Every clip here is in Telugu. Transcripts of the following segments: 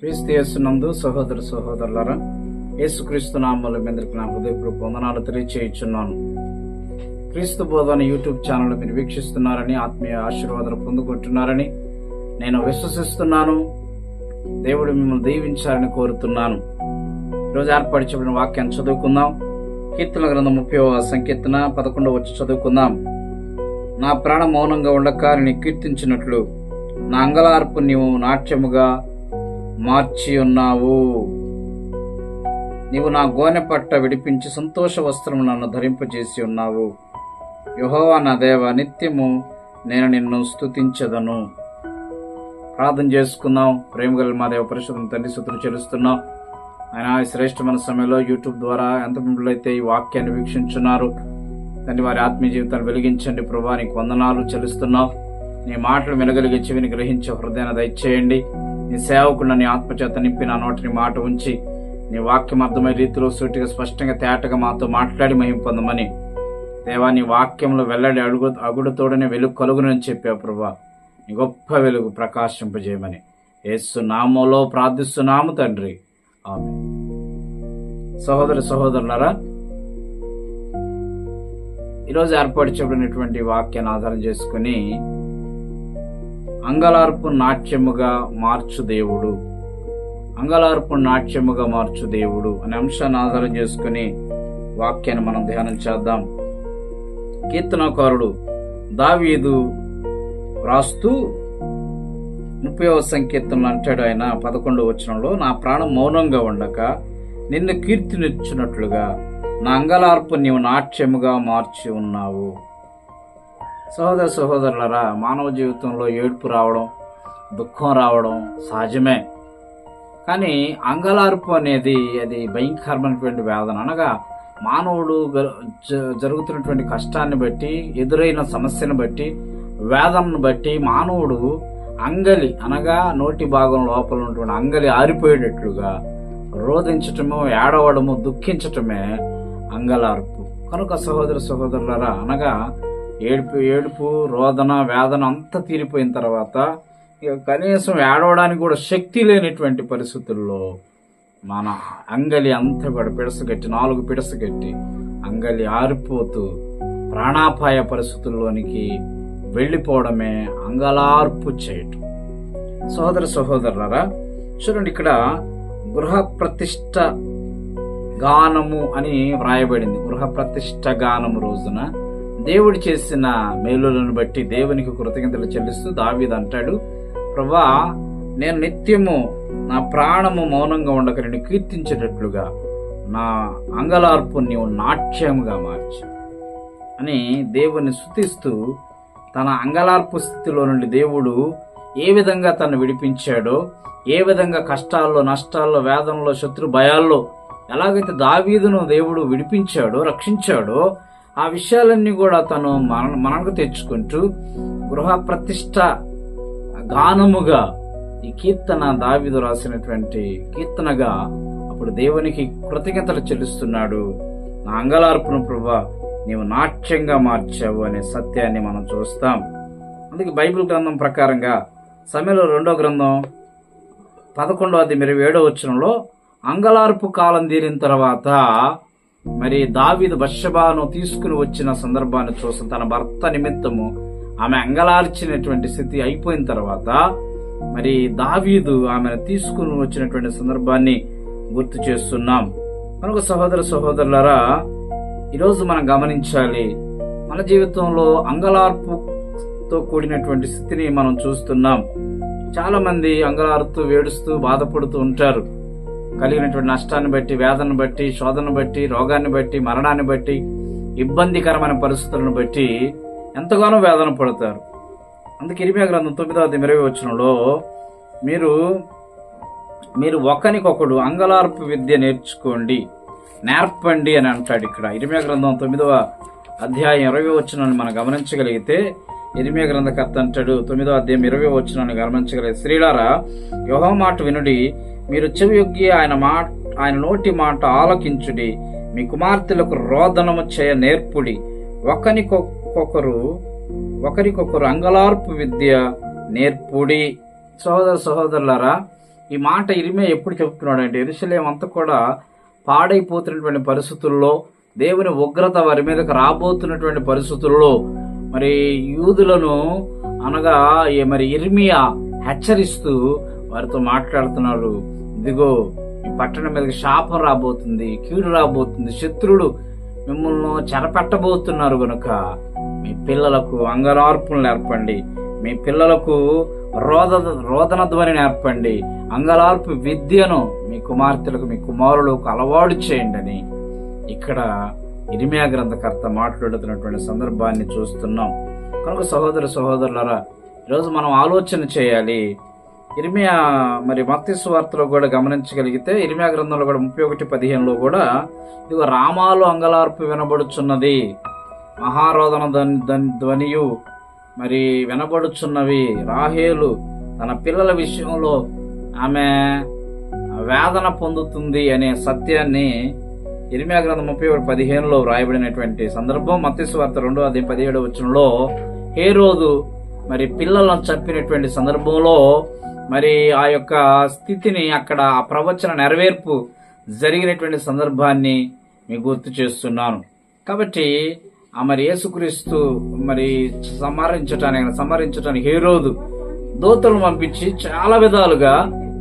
క్రీస్తు యేసునందు సహోదర సహోదరులారా యేసుక్రీస్తు నామముల మీదకి నా హృదయపూర్వక వందనాలు తెలియచేయుచున్నాను. క్రీస్తు బోధన యూట్యూబ్ ఛానల్ మీరు వీక్షిస్తున్నారని ఆత్మీయ ఆశీర్వాదాలు పొందుకుంటున్నారని నేను విశ్వసిస్తున్నాను. దేవుడు మిమ్మల్ని దీవించాలని కోరుతున్నాను. ఈరోజు ఏర్పరచబడిన వాక్యాన్ని చదువుకుందాం. కీర్తన గ్రంథం ముప్పై సంకీర్తన పదకొండవ వచ్చి చదువుకుందాం. నా ప్రాణ మౌనంగా ఉండక నేను కీర్తించినట్లు నా అంగలార్పు నీవు నాట్యముగా మార్చి ఉన్నావు. నీవు నా గోనె పట్ట విడిపించి సంతోష వస్త్రము నన్ను ధరింపజేసి ఉన్నావు. యహోవా నా దేవ నిత్యము నేను నిన్ను స్తుతించదను. ప్రార్థన చేసుకుందాం. ప్రేమగల మా దేవ పరిశుద్ధం తండ్రి సుతులు చెల్లిస్తున్నాం. ఆయన శ్రేష్టమైన సమయంలో యూట్యూబ్ ద్వారా ఎంత అయితే ఈ వాక్యాన్ని వీక్షించున్నారు. తండ్రి వారి ఆత్మీయ జీవితాన్ని వెలిగించండి. ప్రభా నీకు వందనాలు చెల్లిస్తున్నాం. నీ మాటలు వినగలిగి చెవిని గ్రహించే హృదయాన్ని దయచేయండి. నీ సేవకుడు నీ ఆత్మచేత నింపి నా నోటిని మాట ఉంచి నీ వాక్యం అర్థమయ్యే రీతిలో సూటిగా స్పష్టంగా తేటగా మాతో మాట్లాడి మహిం పొందమని. దేవా నీ వాక్యంలో వెల్లడి అడుగు అగుడుతోడనే వెలుగు కలుగునని చెప్పావు ప్రభా. నీ గొప్ప వెలుగు ప్రకాశింపజేయమని. యేసు నామంలో ప్రార్థిస్తున్నాము తండ్రి. ఆమె సహోదరు సహోదరులరా ఈరోజు ఏర్పాటు చేయబడినటువంటి వాక్యాన్ని ఆధారం చేసుకుని అంగలార్పు నాట్యముగా మార్చు దేవుడు. అంగలార్పు నాట్యముగా మార్చు దేవుడు అనే అంశాన్ని ఆధారం చేసుకుని వాక్యాన్ని మనం ధ్యానం చేద్దాం. కీర్తనకారుడు దావీదు రాస్తూ ముప్పై సంకీర్తనలు అంటాడు ఆయన పదకొండు వచనంలో నా ప్రాణం మౌనంగా ఉండక నిన్ను కీర్తినిచ్చినట్లుగా నా అంగలార్పు నీవు నాట్యముగా మార్చి ఉన్నావు. సహోదర సహోదరులరా మానవ జీవితంలో ఏడుపు రావడం దుఃఖం రావడం సహజమే. కానీ అంగలార్పు అనేది అది భయంకరమైనటువంటి వేదన. అనగా మానవుడు జ- జరుగుతున్నటువంటి కష్టాన్ని బట్టి ఎదురైన సమస్యను బట్టి వేదనను బట్టి మానవుడు అంగలి అనగా నోటి భాగం లోపల ఉన్నటువంటి అంగలి ఆరిపోయేటట్లుగా రోధించటము ఏడవడము దుఃఖించటమే అంగలార్పు. కనుక సహోదర సహోదరులరా అనగా ఏడుపు ఏడుపు రోదన వేదన అంతా తీరిపోయిన తర్వాత ఇక కనీసం ఏడవడానికి కూడా శక్తి లేనటువంటి పరిస్థితుల్లో మన అంగలి అంతా కూడా పిడసగట్టి నాలుగు పిడసగట్టి అంగలి ఆరిపోతూ ప్రాణాపాయ పరిస్థితుల్లోనికి వెళ్ళిపోవడమే అంగలార్పు చేయటం సహోదర సహోదరులరా చూడండి ఇక్కడ గృహ ప్రతిష్ట గానము అని వ్రాయబడింది. గృహ ప్రతిష్ట గానము రోజున దేవుడు చేసిన మేలులను బట్టి దేవునికి కృతజ్ఞతలు చెల్లిస్తూ దావీదు అంటాడు ప్రభా నేను నిత్యము నా ప్రాణము మౌనంగా ఉండక నేను కీర్తించేటట్లుగా నా అంగలార్పు నీవు నాట్యముగా మార్చు అని దేవుని స్థుతిస్తూ తన అంగలార్పు స్థితిలో నుండి దేవుడు ఏ విధంగా తను విడిపించాడో ఏ విధంగా కష్టాల్లో నష్టాల్లో వేదనలో శత్రు భయాల్లో ఎలాగైతే దావీదును దేవుడు విడిపించాడో రక్షించాడో ఆ విషయాలన్నీ కూడా తను మన మనకు తెచ్చుకుంటూ గృహ ప్రతిష్ట గానముగా ఈ కీర్తన దావిదు రాసినటువంటి కీర్తనగా అప్పుడు దేవునికి కృతజ్ఞతలు చెల్లిస్తున్నాడు. నా అంగలార్పును ప్రభా నీవు నాట్యంగా మార్చావు అనే సత్యాన్ని మనం చూస్తాం. అందుకే బైబిల్ గ్రంథం ప్రకారంగా సమయంలో రెండో గ్రంథం పదకొండవది మీరు ఏడో వచ్చినంలో అంగలార్పు కాలం తీరిన తర్వాత మరి దావీదు బషబాను తీసుకుని వచ్చిన సందర్భాన్ని చూసి తన భర్త నిమిత్తము ఆమె అంగలార్చినటువంటి స్థితి అయిపోయిన తర్వాత మరి దావీదు ఆమెను తీసుకుని వచ్చినటువంటి సందర్భాన్ని గుర్తు చేస్తున్నాం. మనకు సహోదర సహోదరులరా ఈరోజు మనం గమనించాలి మన జీవితంలో అంగలార్పుతో కూడినటువంటి స్థితిని మనం చూస్తున్నాం. చాలా మంది అంగలారుతూ వేడుస్తూ బాధపడుతూ ఉంటారు. కలిగినటువంటి నష్టాన్ని బట్టి వేదనను బట్టి శోధనను బట్టి రోగాన్ని బట్టి మరణాన్ని బట్టి ఇబ్బందికరమైన పరిస్థితులను బట్టి ఎంతగానో వేదన పడతారు. అందుకే ఇరిమియా గ్రంథం తొమ్మిదవ ఇరవై వచ్చినలో మీరు మీరు ఒకరికొకడు అంగలార్పు విద్య నేర్చుకోండి నేర్పండి అని అంటాడు ఇక్కడ. ఇరిమియా గ్రంథం తొమ్మిదవ అధ్యాయం ఇరవై వచ్చినని మనం గమనించగలిగితే ఇరిమియా గ్రంథకర్త అంటాడు. తొమ్మిదో అధ్యాయం ఇరవై వచ్చినాన్ని గమనించగలిగితే శ్రీలారా యోహో మాట వినుడి. మీరు చెవియొగ్గి ఆయన మాట ఆయన నోటి మాట ఆలకించుడి. మీ కుమార్తెలకు రోదనము చేయ నేర్పుడి. ఒకరికొకరు ఒకరికొకరు అంగలార్పు విద్య నేర్పుడి. సహోదర సహోదరులారా ఈ మాట ఇరిమే ఎప్పుడు చెప్తున్నాడు అంటే కూడా పాడైపోతున్నటువంటి పరిస్థితుల్లో దేవుని ఉగ్రత వారి మీదకి రాబోతున్నటువంటి పరిస్థితుల్లో మరి యూదులను అనగా మరి ఇర్మియా హెచ్చరిస్తూ వారితో మాట్లాడుతున్నారు. ఇదిగో ఈ పట్టణం మీదకి శాపం రాబోతుంది కీడు రాబోతుంది శత్రుడు మిమ్మల్ని చెరపెట్టబోతున్నారు గనుక మీ పిల్లలకు అంగరార్పులు నేర్పండి. మీ పిల్లలకు రోద రోదన ధ్వని నేర్పండి. అంగలార్పు విద్యను మీ కుమార్తెలకు మీ కుమారులకు అలవాటు చేయండి అని ఇక్కడ ఇరిమియా గ్రంథకర్త మాట్లాడుతున్నటువంటి సందర్భాన్ని చూస్తున్నాం. కనుక సహోదర సహోదరులరా ఈరోజు మనం ఆలోచన చేయాలి. ఇరిమియా మరి మత్తి వార్తలో కూడా గమనించగలిగితే ఇరిమియా గ్రంథంలో కూడా ముప్పై ఒకటి పదిహేనులో కూడా ఇదిగో రామాలు అంగలార్పు వినబడుచున్నది. మహారోధన ధ్వనియు మరి వినబడుచున్నవి. రాహేలు తన పిల్లల విషయంలో ఆమె వేదన పొందుతుంది అనే సత్యాన్ని ఇరిమియా గ్రంథం ముప్పై ఒకటి పదిహేనులో వ్రాయబడినటువంటి సందర్భం మత్స్సు రెండు రెండో అది పదిహేడు వచనంలో ఏ రోజు మరి పిల్లలను చంపినటువంటి సందర్భంలో మరి ఆ యొక్క స్థితిని అక్కడ ఆ ప్రవచన నెరవేర్పు జరిగినటువంటి సందర్భాన్ని మీకు గుర్తు చేస్తున్నాను. కాబట్టి ఆ మరి యేసుక్రీస్తు మరి సంహరించటానికి సంహరించటానికి ఏ రోజు దూతలను పంపించి చాలా విధాలుగా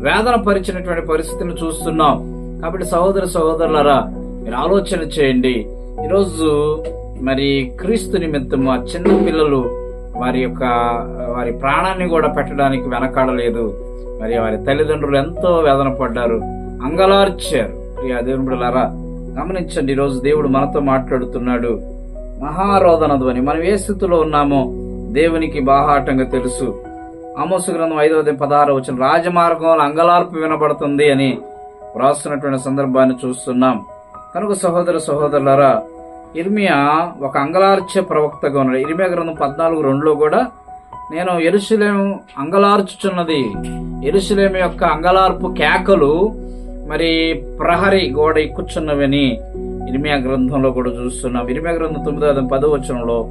వేదన పరిచినటువంటి పరిస్థితిని చూస్తున్నాం. కాబట్టి సహోదర సహోదరులరా మీరు ఆలోచన చేయండి. ఈరోజు మరి క్రీస్తు నిమిత్తము ఆ చిన్న పిల్లలు వారి యొక్క వారి ప్రాణాన్ని కూడా పెట్టడానికి వెనకాడలేదు. మరి వారి తల్లిదండ్రులు ఎంతో వేదన పడ్డారు. అంగలార్చారు. ప్రియా దేవుని బిడ్డలారా గమనించండి ఈరోజు దేవుడు మనతో మాట్లాడుతున్నాడు. మహారోధన ధ్వని. మనం ఏ స్థితిలో ఉన్నామో దేవునికి బాహాటంగా తెలుసు. ఆమోసు గ్రంథం ఐదవ పదహారు వచ్చిన రాజమార్గంలో అంగలార్పు వినబడుతుంది అని వ్రాస్తున్నటువంటి సందర్భాన్ని చూస్తున్నాం. కనుక సహోదర సహోదరులారా ఇర్మియా ఒక అంగలార్చ ప్రవక్తగా ఉన్నాడు. ఇర్మియా గ్రంథం పద్నాలుగు రెండులో కూడా నేను ఎరుసలేం అంగలార్చుచున్నది. ఎరుసలేం యొక్క అంగలార్పు కేకలు మరి ప్రహరి గోడ ఎక్కుచున్నవని ఇర్మియా గ్రంథంలో కూడా చూస్తున్నాం. ఇర్మియా గ్రంథం తొమ్మిదో పదో వచనంలో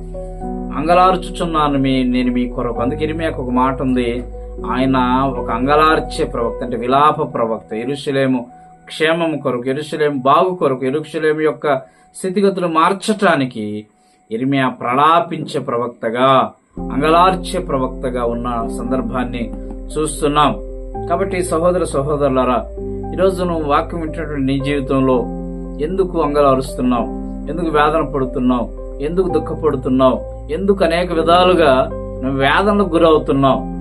అంగలార్చుచున్నాను మీ నేను మీ కొరకు. అందుకే ఇర్మియాకు ఒక మాట ఉంది. ఆయన ఒక అంగలార్చే ప్రవక్త అంటే విలాప ప్రవక్త. ఎరుషలేము క్షేమము కొరకు ఎరుసలేం బాగు కొరకు ఎరుసలేం యొక్క స్థితిగతులు మార్చటానికి ఇరిమియా ప్రలాపించే ప్రవక్తగా అంగలార్చే ప్రవక్తగా ఉన్న సందర్భాన్ని చూస్తున్నాం. కాబట్టి సహోదర సహోదరులరా ఈరోజు నువ్వు వాక్యం వింటున్నటువంటి నీ జీవితంలో ఎందుకు అంగలారుస్తున్నావు ఎందుకు వేదన పడుతున్నావు? ఎందుకు దుఃఖపడుతున్నావు? ఎందుకు అనేక విధాలుగా నువ్వు వేదనకు గురవుతున్నావు?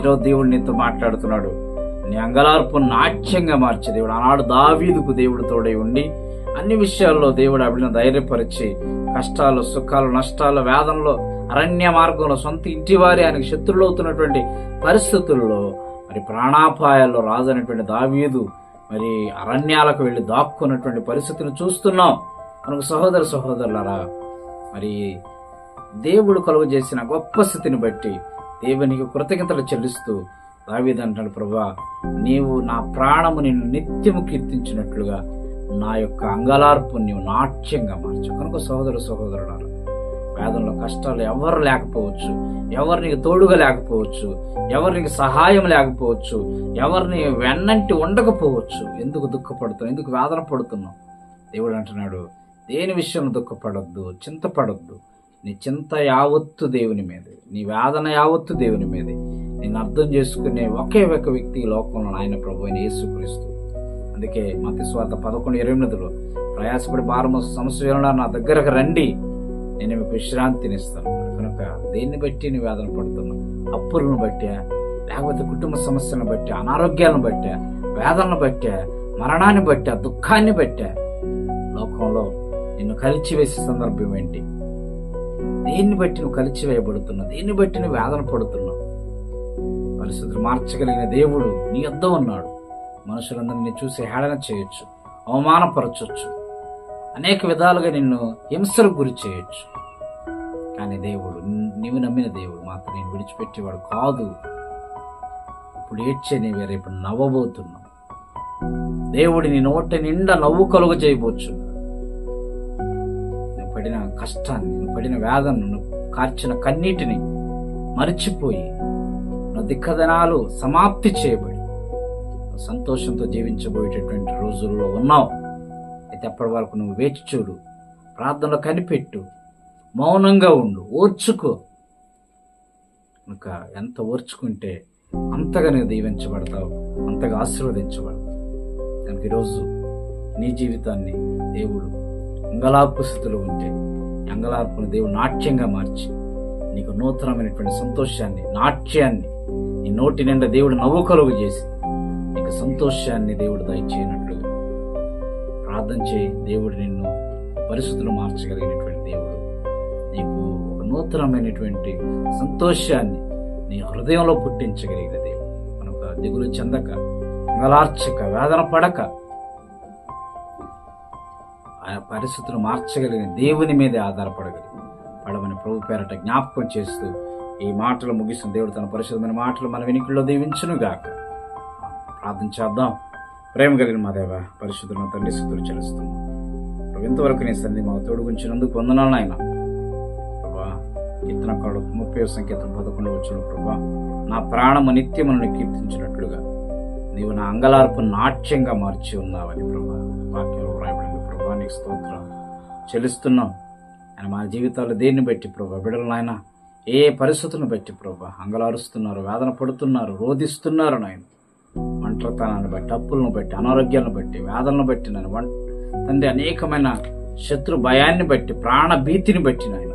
ఈరోజు దేవుడు నీతో మాట్లాడుతున్నాడు. నీ అంగలార్పు నాట్యంగా మార్చే దేవుడు. ఆనాడు దావీదుకు దేవుడు తోడై ఉండి అన్ని విషయాల్లో దేవుడు ఆవిడని ధైర్యపరిచి కష్టాలు సుఖాలు నష్టాలు వేదనలో అరణ్య మార్గంలో సొంత ఇంటి వారి ఆయనకు శత్రులు అవుతున్నటువంటి పరిస్థితుల్లో మరి ప్రాణాపాయాల్లో రాజు దావీదు మరి అరణ్యాలకు వెళ్ళి దాక్కున్నటువంటి పరిస్థితిని చూస్తున్నాం. మనకు సహోదర సహోదరులారా మరి దేవుడు కలుగు చేసిన గొప్ప స్థితిని బట్టి దేవునికి కృతజ్ఞతలు చెల్లిస్తూ దావీదంటాడు ప్రభా నీవు నా ప్రాణము నిన్ను నిత్యము కీర్తించినట్లుగా నా యొక్క అంగలార్పు నీవు నాట్యంగా మార్చు. కనుక సహోదర సహోదరులారా వేదంలో కష్టాలు ఎవరు లేకపోవచ్చు ఎవరిని తోడుగా లేకపోవచ్చు ఎవరికి సహాయం లేకపోవచ్చు ఎవరిని వెన్నంటి ఉండకపోవచ్చు. ఎందుకు దుఃఖపడుతున్నావు ఎందుకు వేదన పడుతున్నావు దేవుడు అంటున్నాడు దేని విషయం దుఃఖపడొద్దు? చింతపడొద్దు. నీ చింత యావత్తు దేవుని మీదే. నీ వేదన యావత్తు దేవుని మీదే. నేను అర్థం చేసుకునే ఒకే ఒక వ్యక్తి లోకంలో ఆయన ప్రభు అయిన యేసుక్రీస్తు అందుకే మతి స్వార్థ పదకొండు ఇరవై ఎనిమిదిలో ప్రయాసపడి భారము సమస్య నా దగ్గరకు రండి నేను మీకు విశ్రాంతిని ఇస్తాను కనుక దేన్ని బట్టి నేను వేదన పడుతున్నావు అప్పులను బట్టా లేకపోతే కుటుంబ సమస్యలను బట్టి అనారోగ్యాలను బట్టా వేదనను బట్టా మరణాన్ని బట్టా దుఃఖాన్ని బట్టా లోకంలో నిన్ను కలిచివేసే సందర్భం ఏంటి? దేన్ని బట్టి నువ్వు కలిచివేయబడుతున్నావు దేన్ని బట్టి నువ్వు వేదన పడుతున్నావు పరిస్థితులు మార్చగలిగిన దేవుడు నీ యొద్ద ఉన్నాడు. మనుషులందరినీ చూసి హేళన చేయొచ్చు అవమానపరచొచ్చు అనేక విధాలుగా నిన్ను హింసలకు గురి చేయొచ్చు. కానీ దేవుడు నీవు నమ్మిన దేవుడు మాత్రం నేను విడిచిపెట్టేవాడు కాదు. ఇప్పుడు ఏడ్చే నీవే రేపు నవ్వబోతున్నావు. దేవుడి నీ నోటి నిండా నవ్వు కలుగ చేయబోచ్చు నువ్వు పడిన కష్టాన్ని నువ్వు పడిన వేదనను నువ్వు కార్చిన కన్నీటిని మరిచిపోయి దిక్కదనాలు సమాప్తి చేయబడి సంతోషంతో జీవించబోయేటటువంటి రోజుల్లో ఉన్నావు. అయితే అప్పటి వరకు నువ్వు వేచి చూడు ప్రార్థనలో కనిపెట్టు మౌనంగా ఉండు ఓర్చుకో. ఇంకా ఎంత ఓర్చుకుంటే అంతగా నువ్వు దీవించబడతావు అంతగా ఆశీర్వదించబడతావు. కనుక ఈరోజు నీ జీవితాన్ని దేవుడు అంగలార్పు స్థితిలో ఉంటే అంగలార్పును దేవుడు నాట్యంగా మార్చి నీకు నూతనమైనటువంటి సంతోషాన్ని నాట్యాన్ని నీ నోటి నిండా దేవుడు నవ్వు కలుగు చేసి నీకు సంతోషాన్ని దేవుడు దయచేయనట్లు ప్రార్థన చేయి. దేవుడు నిన్ను పరిస్థితులు మార్చగలిగినటువంటి దేవుడు. నీకు ఒక నూతనమైనటువంటి సంతోషాన్ని నీ హృదయంలో పుట్టించగలిగిన దేవుడు కనుక దిగులు చెందక నలార్చక వేదన పడక. ఆయన పరిస్థితులు మార్చగలిగిన దేవుని మీదే ఆధారపడగలిగి పడమని ప్రభు పేరట జ్ఞాపకం చేస్తూ ఈ మాటలు ముగిసిన దేవుడు తన పరిశుద్ధమైన మాటలు మన వెనుకల్లో దీవించునుగాక. ప్రార్థన చేద్దాం. ప్రేమ కలిగిన మా దేవ పరిశుద్ధులను తండ్రి స్థుతులు చెల్లిస్తున్నాం. ఇంతవరకు నీ సంధి మా తోడు గుంచినందుకు వందనాలు నాయన. ప్రభా కీర్తన కాడు ముప్పై సంకేతం పదకొండు వచ్చిన ప్రభా నా ప్రాణము నిత్యమును కీర్తించినట్లుగా నీవు నా అంగలార్పు నాట్యంగా మార్చి ఉన్నావని ప్రభా వాక్యంలో వ్రాయబడింది. ప్రభా నీకు స్తోత్రం చెల్లిస్తున్నాం. ఆయన మా జీవితాలు దేన్ని బట్టి ప్రభా బిడలు నాయన? ఏ పరిస్థితులను బట్టి ప్రభా? అంగలారుస్తున్నారు వేదన పడుతున్నారు రోధిస్తున్నారు నాయన. ఒంటరితనాన్ని బట్టి అప్పులను బట్టి అనారోగ్యాలను బట్టి వేదనను బట్టి నేను వం తండ్రి అనేకమైన శత్రు భయాన్ని బట్టి ప్రాణ భీతిని బట్టి నాయన.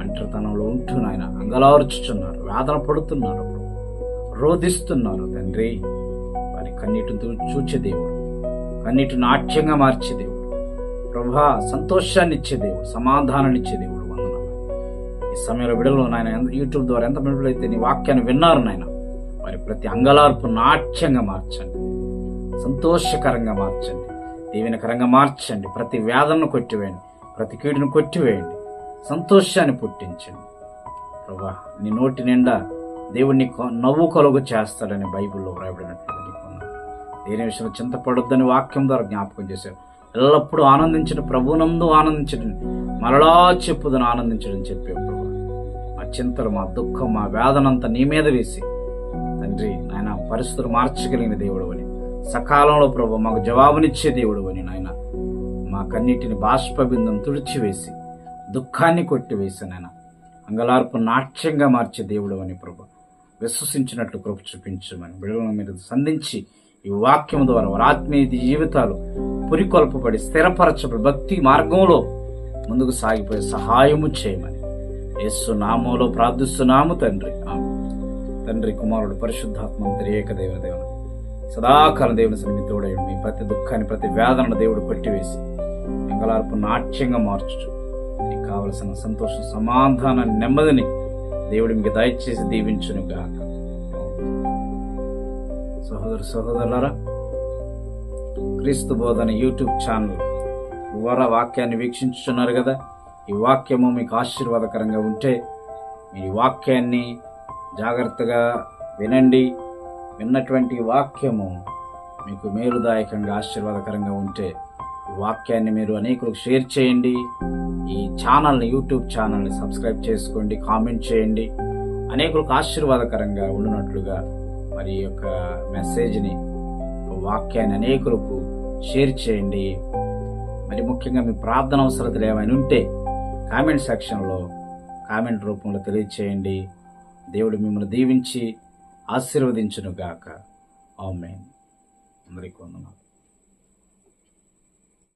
ఒంటరితనంలో ఉంటూ నాయన అంగలార్చుచున్నారు వేదన పడుతున్నారు రోధిస్తున్నారు తండ్రి. వారి కన్నీటితో చూచే దేవుడు. కన్నీటి నాట్యంగా మార్చే దేవుడు. ప్రభా సంతోషాన్ని ఇచ్చే దేవుడు సమాధానాన్ని ఇచ్చే దేవుడు. ఈ సమయంలో విడలో నాయన యూట్యూబ్ ద్వారా ఎంత మంది అయితే నీ వాక్యాన్ని విన్నారు నాయన వారి ప్రతి అంగలార్పు నాట్యంగా మార్చండి. సంతోషకరంగా మార్చండి. దీవెనకరంగా మార్చండి. ప్రతి వేదనను కొట్టివేయండి. ప్రతి కీడును కొట్టివేయండి. సంతోషాన్ని పుట్టించండి. ప్రభా నీ నోటి నిండా దేవుడిని నవ్వు కలుగు చేస్తాడని బైబిల్లో వ్రాయబడినట్లుగా దేని విషయంలో చింతపడొద్దని వాక్యం ద్వారా జ్ఞాపకం చేశారు. ఎల్లప్పుడూ ఆనందించిన ప్రభునందు ఆనందించడం. మరలా చెప్పుదని ఆనందించడం చెప్పే చింతలు మా దుఃఖం మా వేదనంతా నీ మీద వేసి. తండ్రి నాయన పరిస్థితులు మార్చగలిగిన దేవుడు అని సకాలంలో ప్రభు మాకు జవాబునిచ్చే దేవుడు అని నాయన. మా కన్నిటిని బాష్పబిందం తుడిచివేసి దుఃఖాన్ని కొట్టివేసి నాయన. అంగలార్పు నాట్యంగా మార్చే దేవుడు అని ప్రభు. విశ్వసించినట్లు కృప చూపించమని బిడలను మీరు సంధించి ఈ వాక్యం ద్వారా వారి ఆత్మీయ జీవితాలు పురికొల్పబడి స్థిరపరచబడి భక్తి మార్గంలో ముందుకు సాగిపోయే సహాయము చేయమని. యేసు నామంలో ప్రార్థిస్తున్నాము తండ్రి. తండ్రి కుమారుడు పరిశుద్ధాత్మ త్రియేక దేవ దేవుడు. సదాకాలం దేవుని సన్నిధితోడై మీ ప్రతి దుఃఖాన్ని ప్రతి వేదనను దేవుడు కొట్టివేసి ఎంగలార్పు నాట్యంగా మార్చుచు. మీకు కావలసిన సంతోషం సమాధానాన్ని నెమ్మదిని దేవుడు మీకు దయచేసి దీవించును గాక సహోదరు సహోదరులరా క్రీస్తు బోధన యూట్యూబ్ ఛానల్ ద్వారా వాక్యాన్ని వీక్షించుతున్నారు కదా? ఈ వాక్యము మీకు ఆశీర్వాదకరంగా ఉంటే మీ వాక్యాన్ని జాగ్రత్తగా వినండి. విన్నటువంటి వాక్యము మీకు మేలుదాయకంగా ఆశీర్వాదకరంగా ఉంటే ఈ వాక్యాన్ని మీరు అనేకులకు షేర్ చేయండి. ఈ ఛానల్ని యూట్యూబ్ ఛానల్ని సబ్స్క్రైబ్ చేసుకోండి కామెంట్ చేయండి. అనేకులకు ఆశీర్వాదకరంగా ఉండునట్లుగా మరి యొక్క మెసేజ్ని వాక్యాన్ని అనేకులకు షేర్ చేయండి. మరి ముఖ్యంగా మీ ప్రార్థన అవసరతలు ఏమైనా ఉంటే కామెంట్ సెక్షన్లో కామెంట్ రూపంలో తెలియచేయండి. దేవుడు మిమ్మల్ని దీవించి ఆశీర్వదించును గాక ఆమెన్. అందరికీ వందనాలు.